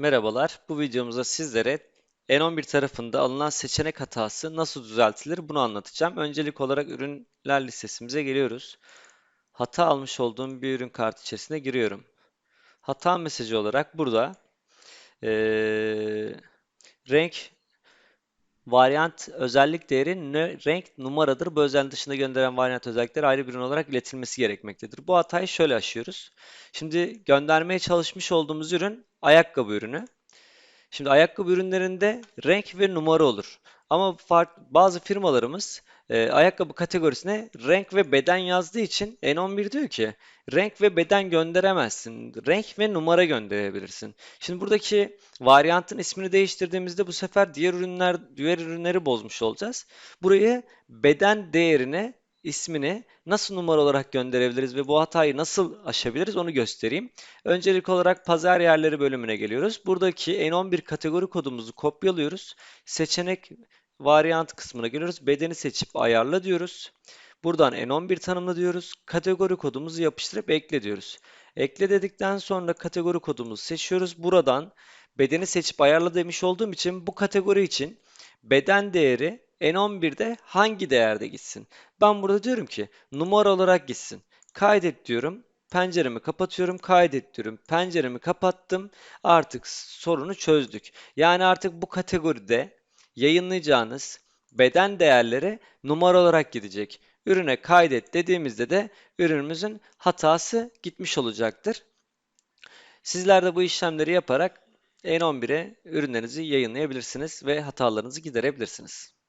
Merhabalar. Bu videomuzda sizlere N11 tarafında alınan seçenek hatası nasıl düzeltilir bunu anlatacağım. Öncelik olarak ürünler listesimize geliyoruz. Hata almış olduğum bir ürün kartı içerisine giriyorum. Hata mesajı olarak burada eee, renk varyant özellik değeri ne renk numaradır. Bu özelliğin dışında gönderen varyant özellikleri ayrı bir ürün olarak iletilmesi gerekmektedir. Bu hatayı şöyle aşıyoruz. Şimdi göndermeye çalışmış olduğumuz ürün ayakkabı ürünü. Şimdi ayakkabı ürünlerinde renk ve numara olur. Ama fark, bazı firmalarımız e, ayakkabı kategorisine renk ve beden yazdığı için N11 diyor ki renk ve beden gönderemezsin. Renk ve numara gönderebilirsin. Şimdi buradaki varyantın ismini değiştirdiğimizde bu sefer diğer ürünler diğer ürünleri bozmuş olacağız. Burayı beden değerine ismini nasıl numara olarak gönderebiliriz ve bu hatayı nasıl aşabiliriz onu göstereyim. Öncelik olarak pazar yerleri bölümüne geliyoruz. Buradaki N11 kategori kodumuzu kopyalıyoruz. Seçenek varyant kısmına geliyoruz. Bedeni seçip ayarla diyoruz. Buradan N11 tanımla diyoruz. Kategori kodumuzu yapıştırıp ekle diyoruz. Ekle dedikten sonra kategori kodumuzu seçiyoruz. Buradan bedeni seçip ayarla demiş olduğum için bu kategori için beden değeri N11'de hangi değerde gitsin? Ben burada diyorum ki numara olarak gitsin. Kaydet diyorum. Penceremi kapatıyorum, kaydet diyorum. Penceremi kapattım. Artık sorunu çözdük. Yani artık bu kategoride yayınlayacağınız beden değerleri numara olarak gidecek. Ürüne kaydet dediğimizde de ürünümüzün hatası gitmiş olacaktır. Sizler de bu işlemleri yaparak N11'e ürünlerinizi yayınlayabilirsiniz ve hatalarınızı giderebilirsiniz.